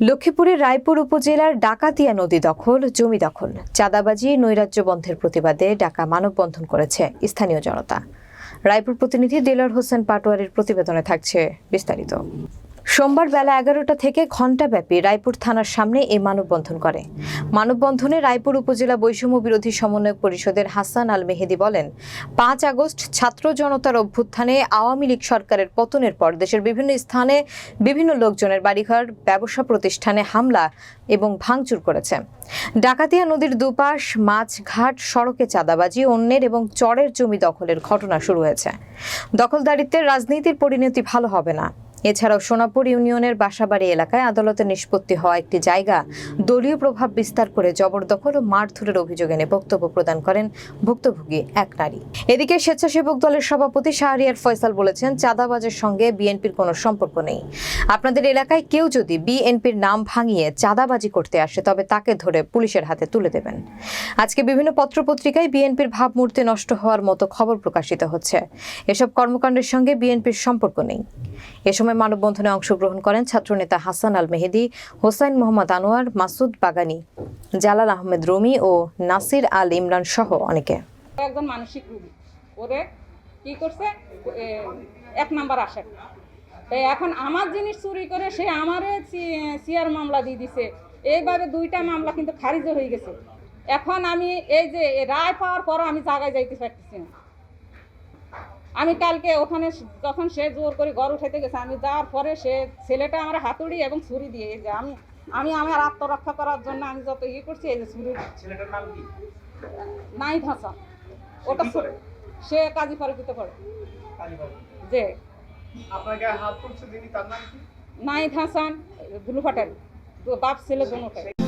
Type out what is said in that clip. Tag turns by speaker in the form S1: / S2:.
S1: লক্ষ্মীপুরের রায়পুর উপজেলার ডাকাতিয়া নদী দখল, জমি দখল। চাঁদাবাজি, নৈরাজ্য বন্ধের প্রতিবাদে ডাকা মানববন্ধন করেছে স্থানীয় জনতা। রায়পুর প্রতিনিধি দেলার হোসেন পাটোয়ারির প্রতিবেদনে থাকছে বিস্তারিত। সোমবার বেলা এগারোটা থেকে ঘণ্টাব্যাপী রায়পুর থানার সামনে এই মানববন্ধন করে। মানববন্ধনে রায়পুর উপজেলা বৈষম্য বিরোধী সমন্বয়ক পরিষদের হাসান আল মেহেদি বলেন, পাঁচ আগস্ট ছাত্র জনতার অভ্যুত্থানে আওয়ামী লীগ সরকারের পতনের পর দেশের বিভিন্ন স্থানে বিভিন্ন লোকজনের বাড়িঘর, ব্যবসা প্রতিষ্ঠানে হামলা এবং ভাঙচুর করেছে। ডাকাতিয়া নদীর দুপাশ, মাছঘাট, সড়কে চাঁদাবাজি, অন্যের এবং চরের জমি দখলের ঘটনা শুরু হয়েছে। দখলদারিত্বের রাজনীতির পরিণতি ভালো হবে না। এছাড়াও সোনাপুর ইউনিয়নের বাসাবাড়ি এলাকায় আদালতের নিষ্পত্তি হওয়া একটি জায়গা দলীয় প্রভাব বিস্তার করে জবরদখল ও মারধরের অভিযোগ এনে বক্তব্য প্রদান করেন ভুক্তভোগী এক নারী। এদিকে স্বেচ্ছাসেবক দলের সভাপতি শাহরিয়ার ফয়সাল বলেছেন, চাঁদাবাজের সঙ্গে বিএনপির কোনো সম্পর্ক নেই। আপনাদের এলাকায় কেউ যদি বিএনপির নাম ভাঙিয়ে চাঁদাবাজি করতে আসে, তবে তাকে ধরে পুলিশের হাতে তুলে দেবেন। আজকে বিভিন্ন পত্রপত্রিকায় বিএনপির ভাবমূর্তি নষ্ট হওয়ার মতো খবর প্রকাশিত হচ্ছে। এসব কর্মকাণ্ডের সঙ্গে বিএনপির সম্পর্ক নেই। এ সময় মানববন্ধনে অংশগ্রহণ করেন ছাত্রনেতা হাসান আল মেহেদি হোসাইন মোহাম্মদ আনোয়ার, মাসুদ বাগানি, জালাল আহমেদ রুমি ও নাসির আল ইমরান সহ অনেকে।
S2: একজন মানসিক ওরে কি করছে? এক নাম্বার আসে। এখন আমার জিনিস চুরি করে সে আমারে সিয়ার মামলা দিয়ে দিছে। এইভাবে দুইটা মামলা কিন্তু খারিজ হয়ে গেছে। এখন আমি এই যে রায় পাওয়ার পরও আমি জায়গায় যাইতে পারতেছি না। আমি কালকে ওখানে যখন সে জোর করে ঘর উঠাইতে গেছে আমি যাওয়ার পরে সে ছেলেটা আমার হাতুড়ি এবং ছুরি দিয়ে যে আমি আমি আমার আত্মরক্ষা করার জন্য আমি যত ইয়ে করছি এই যে ছুরি।
S3: ছেলেটার নাম কি?
S2: নাই ভাষা ওটা সে কাজী করে
S3: কালীবাবু
S2: যে।
S3: আপনার গায়ে হাত করছে যিনি তার নাম কি?
S2: নাইদ হাসান ব্লু ফাটারি বাপ ছেলে দুটাই